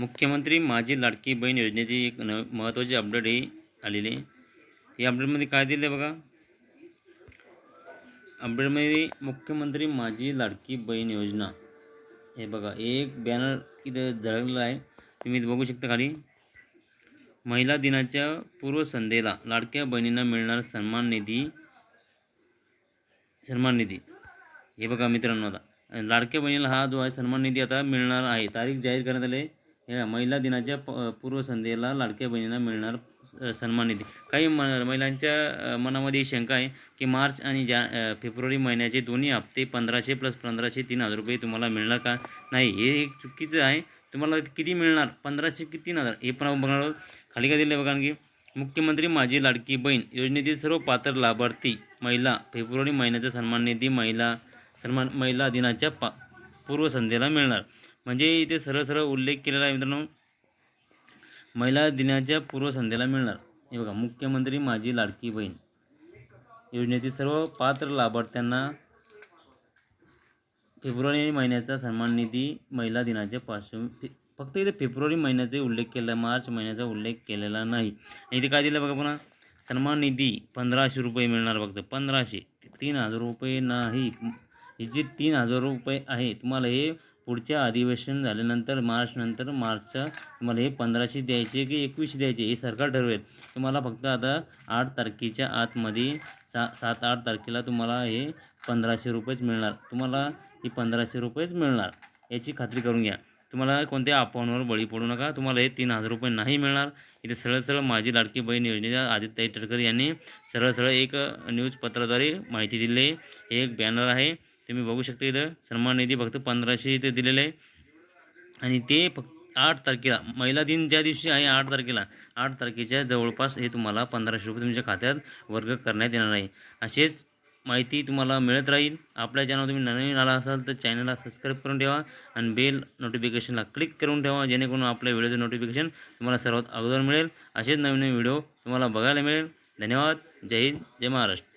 मुख्यमंत्री माझी लाडकी बहीण योजनेची एक न महत्त्वाची अपडेट ही आलेली आहे. या अपडेटमध्ये काय दिलं आहे बघा अपडेटमध्ये मुख्यमंत्री माझी लाडकी बहीण योजना. हे बघा एक बॅनर इथं झळकलेला आहे. तुम्ही बघू शकता खाली. महिला दिनाच्या पूर्वसंध्येला लाडक्या बहिणींना मिळणार सन्मान निधी सन्मान निधी. हे बघा मित्रांनो आता. लाडक्या बहिणीला हा जो आहे सन्मान निधी आता मिळणार आहे. तारीख जाहीर करण्यात आली या महिला दिनाच्या प पूर्वसंध्येला लाडक्या बहिणींना मिळणार सन्मान निधी. काही म महिलांच्या मनामध्ये ही शंका आहे की मार्च आणि जा फेब्रुवारी महिन्याचे दोन्ही हप्ते पंधराशे प्लस पंधराशे तीन हजार रुपये तुम्हाला मिळणार का? नाही हे एक चुकीचं आहे. तुम्हाला किती मिळणार? पंधराशे की तीन हजार? हे पण आपण बघणार आहोत. खाली काय दिले आहे बघा की मुख्यमंत्री माझी लाडकी बहीण योजनेतील सर्व पात्र लाभार्थी महिला फेब्रुवारी महिन्याचा सन्मान निधी महिला सन्मान महिला दिनाच्या पा पूर्वसंध्येला मिळणार. म्हणजे इथे सरळ सरळ उल्लेख केलेला आहे मित्रांनो. महिला दिनाच्या पूर्वसंध्येला मिळणार. हे बघा मुख्यमंत्री माझी लाडकी बहीण. योजनेतील सर्व पात्र लाभार्थ्यांना फेब्रुवारी महिन्याचा सन्मान निधी महिला दिनाच्या पार्श्वभूमी फक्त इथे फेब्रुवारी महिन्याचे उल्लेख केला मार्च महिन्याचा उल्लेख केलेला नाही. आणि इथे काय दिलं बघा पुन्हा? सन्मान निधी पंधराशे रुपये मिळणार फक्त पंधराशे. तीन हजार रुपये नाही. हे जे तीन हजार रुपये आहे तुम्हाला हे पुढच्या अधिवेशन झाल्यानंतर मार्चनंतर मार्चचं तुम्हाला हे पंधराशे द्यायचे की एकवीसशे द्यायचे हे सरकार ठरवेल. तुम्हाला फक्त आता आठ तारखेच्या आतमध्ये सा सात आठ तारखेला तुम्हाला हे पंधराशे रुपयेच मिळणार. तुम्हाला ही पंधराशे रुपयेच मिळणार याची खात्री करून घ्या. तुम्हाला कोणत्या अफवांवर बळी पडू नका. तुम्हाला हे तीन हजार रुपये नाही मिळणार. इथे सरळ सरळ माझी लाडकी बहीण योजनेच्या आदित्य तटकर यांनी सरळ सरळ एक न्यूजपत्राद्वारे माहिती दिली. आहे हे एक बॅनर आहे. तुम्ही बघू शकता इथं. सन्मान निधी फक्त पंधराशे इथे दिलेलं आहे. आणि ते फक्त आठ तारखेला महिला दिन ज्या दिवशी आहे आठ तारखेला. आठ तारखेच्या जवळपास हे तुम्हाला पंधराशे रुपये तुमच्या खात्यात वर्ग करण्यात येणार आहे. असेच माहिती तुम्हाला मिळत राहील. आपल्या चॅनल तुम्ही नवीन आला असाल तर चॅनलला सबस्क्राईब करून ठेवा आणि बेल नोटिफिकेशनला क्लिक करून ठेवा जेणेकरून आपल्या व्हिडिओचं नोटिफिकेशन तुम्हाला सर्वात अगोदर मिळेल. असेच नवीन नवीन व्हिडिओ तुम्हाला बघायला मिळेल. धन्यवाद. जय हिंद जय महाराष्ट्र.